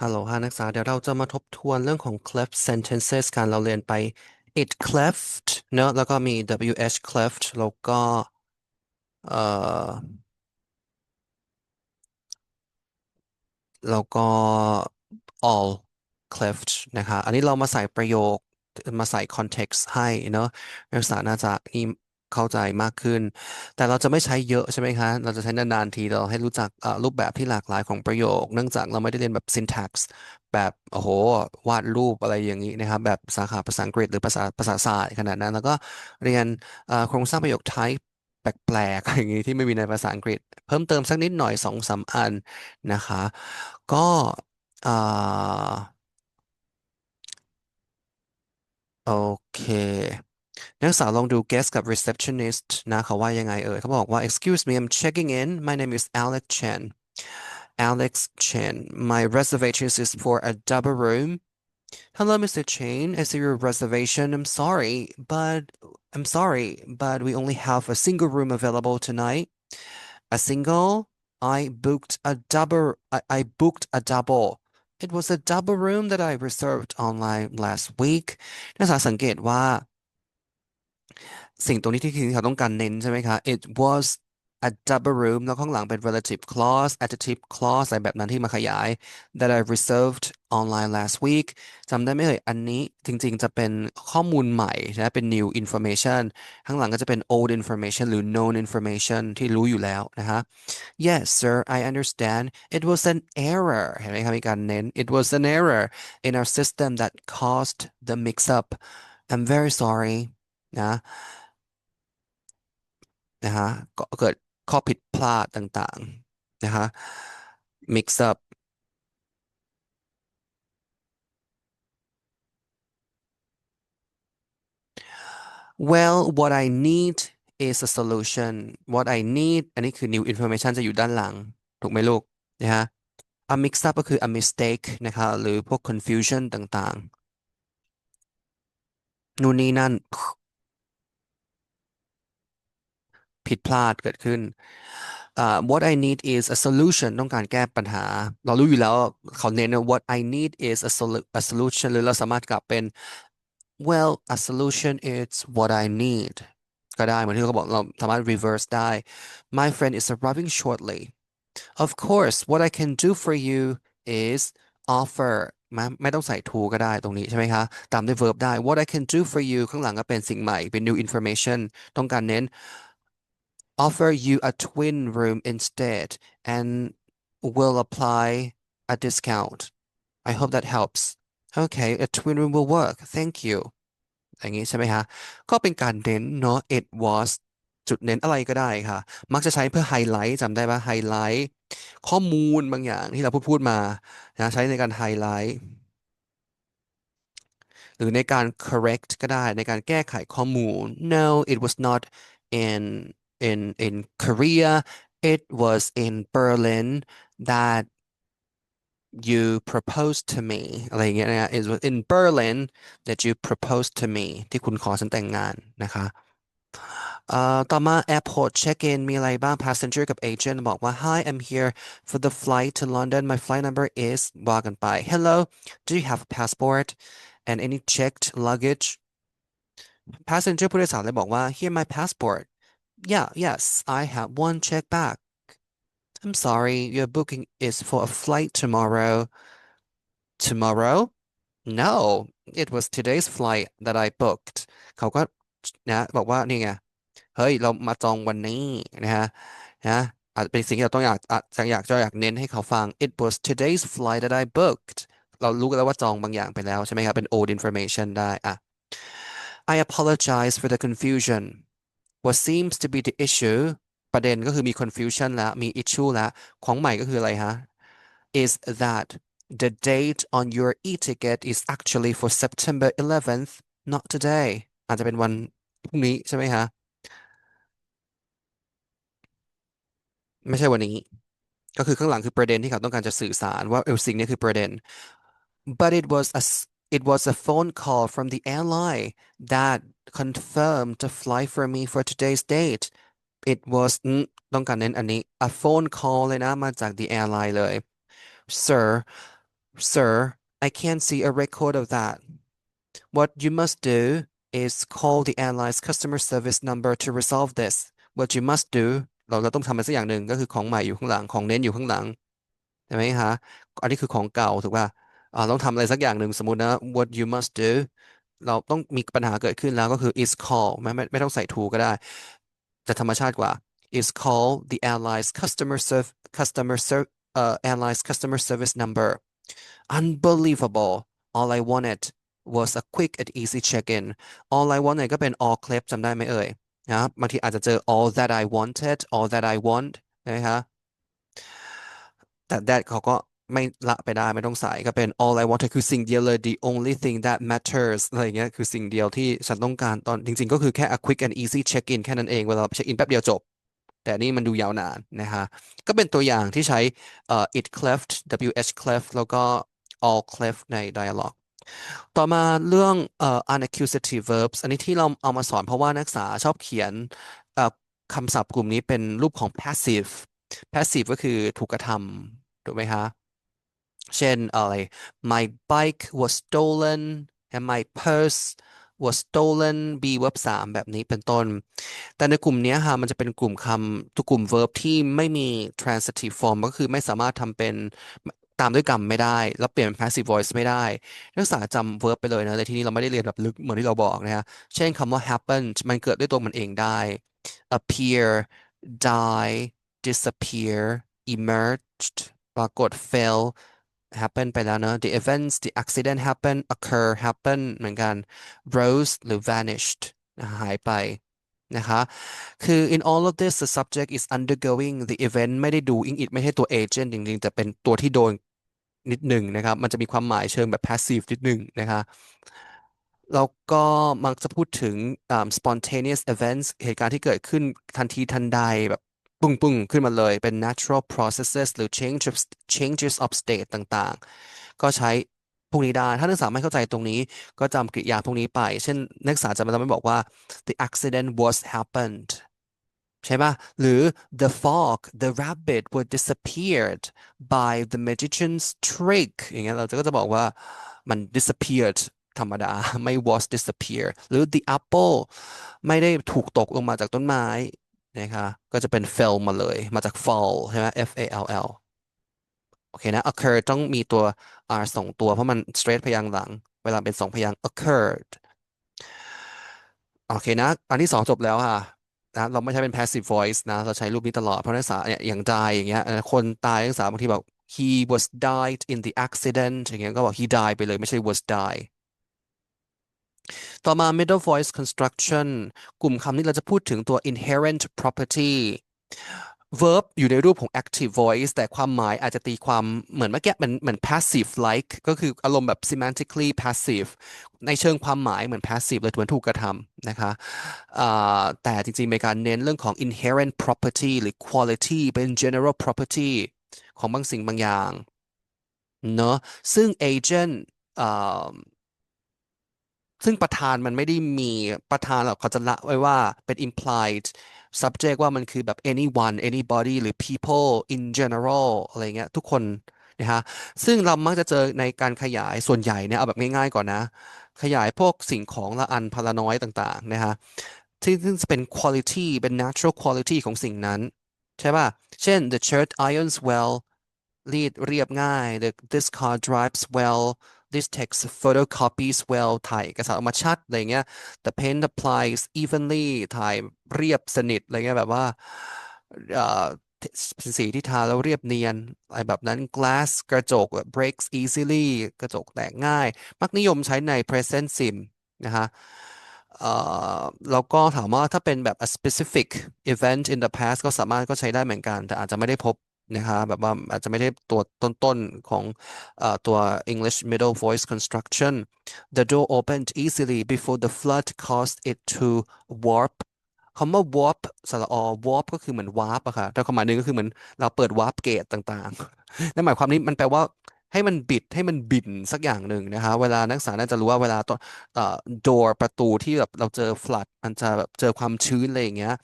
ฮัลโหลค่ะนักศึกษาเดี๋ยวเราจะมาทบทวนเรื่องของ cleft sentences กันเราเรียนไป it cleft เนอะแล้วก็มี wh cleft แล้วก็เอ่อแล้วก็ all cleft นะคะอันนี้เรามาใส่ประโยคมาใส่ context ให้เนอะนักศึกษาน่าจะ เข้าใจมากขึ้น แต่เราจะไม่ใช้เยอะใช่ไหมคะ เราจะใช้นานๆทีเราให้รู้จักรูปแบบที่หลากหลายของประโยค เนื่องจากเราไม่ได้เรียนแบบ syntax แบบโอ้โหวาดรูปอะไรอย่างนี้นะครับแบบสาขาภาษาอังกฤษหรือภาษาภาษาศาสตร์ขนาดนั้น แล้วก็เรียนโครงสร้างประโยค type แปลกๆอย่างนี้ที่ไม่มีในภาษาอังกฤษ เพิ่มเติมสักนิดหน่อยสองสามอันนะคะ ก็โอเค นักศึกษาลองดู guest กับ receptionist นะเขาว่ายังไงเอ่ยเขาบอกว่า excuse me I'm checking in my name is Alex Chen Alex Chen my reservation is for a double room Hello Mr. Chen I see your reservation I'm sorry but I'm sorry but we only have a single room available tonight a single I booked a double I, I booked a double It was a double room that I reserved online last week นักศึกษาสังเกตว่า สิ่งตรงนี้ที่เขาต้องการเน้นใช่ไหมคะ It was a double room แล้วข้างหลังเป็น relative clause adjective clause อะไรแบบนั้นที่มาขยาย that I reserved online last week จำได้ไหมเอ่ย อันนี้จริงๆ จะเป็นข้อมูลใหม่นะเป็น new information ข้างหลังก็จะเป็น old information หรือ known information ที่รู้อยู่แล้วนะคะ Yes sir I understand it was an error เห็นไหมคะมีการเน้น it was an error in our system that caused the mix up I'm very sorry นะ นะฮะก็เกิดข้อผิดพลาดต่างๆนะคะ mix up well what I need is a solution what I need อันนี้คือ new information จะอยู่ด้านหลัง ถูกไหมลูกนะฮะ a mix up ก็คือ a mistake นะคะหรือพวก confusion ต่างๆ นู่นนี่นั่น ผิดพลาดเกิดขึ้น uh, what I need is a solution ต้องการแก้ปัญหา เรารู้อยู่แล้วเขาเน้น what I need is a, sol a solution หรือเราสามารถกลับเป็น well a solution is what I need ก็ได้เหมือนที่เขาบอกเราสามารถ reverse ได้ my friend is arriving shortly of course what I can do for you is offer ไม่ไม่ต้องใส่ to ก็ได้ตรงนี้ใช่ไหมคะ ตามด้วย verb ได้ what I can do for you ข้างหลังก็เป็นสิ่งใหม่ เป็น new information ต้องการเน้น offer you a twin room instead and will apply a discount. I hope that helps. Okay, a twin room will work. Thank you. อย่างนี้ใช่ไหมคะก็เป็นการเน้นเนาะ it was จุดเน้นอะไรก็ได้ค่ะ มักจะใช้เพื่อไฮไลท์จำได้ปะไฮไลท์ข้อมูลบางอย่างที่เราพูดพูดมานะใช้ในการไฮไลท์หรือในการ correct ก็ได้ในการแก้ไขข้อมูล no it was not in in in Korea it was in Berlin that you proposed to me อะไรอย่างเงี้ยนะ it was in Berlin that you proposed to me ที่คุณขอฉันแต่งงานนะคะเอ่อต่อมา airport check in มีอะไรบ้าง passenger กับ agent บอกว่า hi I'm here for the flight to London my flight number is ว่ากันไป hello do you have a passport and any checked luggage passenger ผู้โดยสารเลยบอกว่า here my passport yeah yes I have one check back I'm sorry your booking is for a flight tomorrow tomorrow no it was today's flight that I booked เขาก็นะบอกว่านี่ไง เฮ้ย เรามาจองวันนี้นะฮะนะอาจเป็นสิ่งที่เราต้องอยากอาจจะอยากจะอยากเน้นให้เขาฟัง it was today's flight that I booked เรารู้กันแล้วว่าจองบางอย่างไปแล้วใช่ไหมครับ เป็น old information ได้อ่ะ I apologize for the confusion what seems to be the issue ประเด็นก็คือมี confusion แล้ว มี issue แล้ว ของใหม่ก็คืออะไรฮะ is that the date on your e-ticket is actually for September 11th not today อาจจะเป็นวันพรุ่งนี้ใช่ไหมฮะ ไม่ใช่วันนี้ ก็คือข้างหลังคือประเด็นที่เขาต้องการจะสื่อสารว่าเออสิ่งนี้คือประเด็น but it was a it was a phone call from the airline that confirmed the flight for me for today's date it was ต้องการเน้นอันนี้ a phone call เลยนะ มาจาก the airline เลย sir Sir, I can't see a record of that. What you must do is call the airline's customer service number to resolve this. What you must do เราเราต้องทำอะไรสักอย่างหนึ่งก็คือของใหม่อยู่ข้างหลังของเน้นอยู่ข้างหลังใช่ไหมฮะ อันนี้คือของเก่าถูกป่ะอ่าต้องทำอะไรสักอย่างหนึ่งสมมตินะ what you must do เราต้องมีปัญหาเกิดขึ้นแล้วก็คือ is call ไม่ไม่ไม่ต้องใส่ to ก็ได้ จะธรรมชาติกว่า is call the airline's customer serve customer serve uh, airline's customer service number unbelievable all I wanted was a quick and easy check-in all I wanted ก็เป็น all clip จำได้ไหมเอ่ยนะบางทีอาจจะเจอ all that I wanted all that I want นะคะแต่ that เขาก็ ไม่ละไปได้ไม่ต้องใส่ก็เป็น all I want คือสิ่งเดียวเลย the only thing that matters อะไรเงี้ยคือสิ่งเดียวที่ฉันต้องการตอนจริง ๆ ก็คือแค่ a quick and easy check-in แค่นั้นเอง เวลาเช็คอินแป๊บเดียวจบ แต่นี่มันดูยาวนานนะฮะก็เป็นตัวอย่างที่ใช้เอ่อ it cleft wh cleft แล้วก็ all cleft ใน dialogue ต่อมาเรื่องเอ่อ unaccusative verbs อันนี้ที่เราเอามาสอนเพราะว่านักศึกษาชอบเขียนเอ่อคำศัพท์กลุ่มนี้เป็นรูปของ passive passive ก็คือถูกกระทำถูกไหมคะ เช่นอะไร my bike was stolen and my purse was stolen be verb สามแบบนี้เป็นต้น แต่ในกลุ่มนี้ค่ะมันจะเป็นกลุ่มคำทุกกลุ่ม verb ที่ไม่มี transitive form ก็คือไม่สามารถทำเป็นตามด้วยกรรมไม่ได้ แล้วเปลี่ยนเป็น passive voice ไม่ได้ นักศึกษาจำ verb ไปเลยนะในที่นี้เราไม่ได้เรียนแบบลึกเหมือนที่เราบอกนะฮะเช่นคำว่า happen มันเกิดด้วยตัวมันเองได้ appear die disappear emerged ปรากฏ fell happen ไปแล้วเนอะ the events the accident happen occur happen เหมือนกัน rose หรือ vanished หายไปนะคะคือ in all of this the subject is undergoing the event ไม่ได้ doing it ไม่ใช่ตัว agent จริงๆ แต่เป็นตัวที่โดนนิดหนึ่งนะครับ มันจะมีความหมายเชิงแบบ passive นิดหนึ่งนะคะแล้วก็มักจะพูดถึงอ่า spontaneous events เหตุการณ์ที่เกิดขึ้นทันทีทันใดแบบ ปุ้งปุ้งขึ้นมาเลยเป็น natural processes หรือ change of changes of state ต่างๆ ก็ใช้พวกนี้ได้ ถ้านักศึกษาไม่เข้าใจตรงนี้ ก็จำกริยาพวกนี้ไป เช่น นักศึกษาจะมาจำไม่บอกว่า the accident was happened ใช่ป่ะหรือ the fog the rabbit was disappeared by the magician's trick อย่างเงี้ยเราก็จะบอกว่ามัน disappeared ธรรมดา ไม่ was disappear หรือ the apple ไม่ได้ถูกตกลงมาจากต้นไม้ นะคะก็จะเป็น fell มาเลย มาจาก fall ใช่ไหม F A L L โอเคนะ occur ต้องมีตัว r สองตัวเพราะมัน straight พยางค์หลัง เวลาเป็นสองพยางค์ occurred โอเคนะ อันที่สองจบแล้วค่ะนะเราไม่ใช้เป็น passive voice นะ เราใช้รูปนี้ตลอด เพราะนักศึกษาเนี่ยอย่าง die อย่างเงี้ยคนตายนักศึกษาบางทีบอก he was died in the accident อย่างเงี้ยก็บอก he died ไปเลยไม่ใช่ was died ต่อมา middle voice construction กลุ่มคำนี้เราจะพูดถึงตัว inherent property verb อยู่ในรูปของ active voice แต่ความหมายอาจจะตีความเหมือนเมื่อกี้มันเหมือน passive like ก็คืออารมณ์แบบ semantically passive ในเชิงความหมายเหมือน passive เลยเหมือนถูกกระทำนะคะแต่จริงๆมีการเน้นเรื่องของ inherent property หรือ quality เป็น general property ของบางสิ่งบางอย่างเนอะซึ่ง agent ซึ่งประธานมันไม่ได้มีประธานหรอกเขาจะละไว้ว่าเป็น implied subject ว่ามันคือแบบ anyone anybody หรือ people in general อะไรเงี้ยทุกคนนะฮะซึ่งเรามักจะเจอในการขยายส่วนใหญ่เนี่ยเอาแบบง่ายๆก่อนนะ ขยายพวกสิ่งของละอันพลาน้อยต่างๆนะฮะที่ซึ่งเป็น quality เป็น natural quality ของสิ่งนั้น ใช่ป่ะ เช่น the shirt irons well รีดเรียบง่าย the this car drives well this text photocopies well ถ่ายเอกสารออกมาชัดอะไรเงี้ย the pen applies evenly ถ่ายเรียบสนิทอะไรเงี้ยแบบว่าสีที่ทาแล้วเรียบเนียนอะไรแบบนั้น glass กระจก breaks easily กระจกแตกง่าย มักนิยมใช้ใน present sim นะฮะแล้วก็ถามว่าถ้าเป็นแบบ a specific event in the past ก็สามารถก็ใช้ได้เหมือนกัน แต่อาจจะไม่ได้พบ นะคะแบบว่าอาจจะไม่ได้ตัวต้นๆของอตัว English middle voice construction the door opened easily before the flood caused it to warp คำว่า warp สระอ warp ก็คือเหมือน warp อะค่ะแต่ความหมายหนึ่งก็คือเหมือนเราเปิด warp gate ต่างๆ นั่นหมายความนี้มันแปลว่า ให้มันบิดให้มันบินสักอย่างหนึ่งนะคะเวลานักศึกษาน่าจะรู้ว่าเวลาตัวเอ่อ door ประตูที่แบบเราเจอ flood มันจะแบบเจอความชื้นอะไรอย่างเงี้ย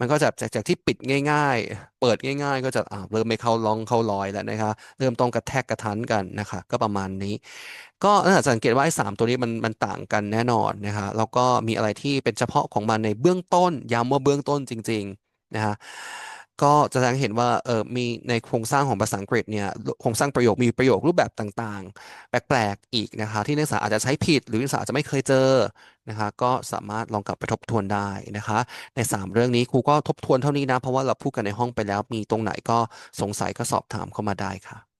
มันก็จะจากจากที่ปิดง่าย ๆ เปิดง่าย ๆ ก็จะอ่าเริ่มไม่เข้าร่องเข้ารอยแล้วนะคะ เริ่มต้องกระแทกกระทันกันนะคะ ก็ประมาณนี้ ก็น่าจะสังเกตว่าไอ้สามตัวนี้มันมันต่างกันแน่นอนนะคะแล้วก็มีอะไรที่เป็นเฉพาะของมันในเบื้องต้นย้ำว่าเบื้องต้นจริง ๆ นะคะ ก็จะแสดงเห็นว่าเออมีในโครงสร้างของภาษาอังกฤษเนี่ยโครงสร้างประโยคมีประโยครูปแบบต่างๆ แปลกๆอีกนะคะที่นักศึกษาอาจจะใช้ผิด หรือนักศึกษาอาจจะไม่เคยเจอนะคะก็สามารถลองกลับไปทบทวนได้นะคะ ใน 3 เรื่องนี้ครูก็ทบทวนเท่านี้นะ เพราะว่าเราพูดกันในห้องไปแล้วมีตรงไหนก็สงสัยก็สอบถามเข้ามาได้ค่ะ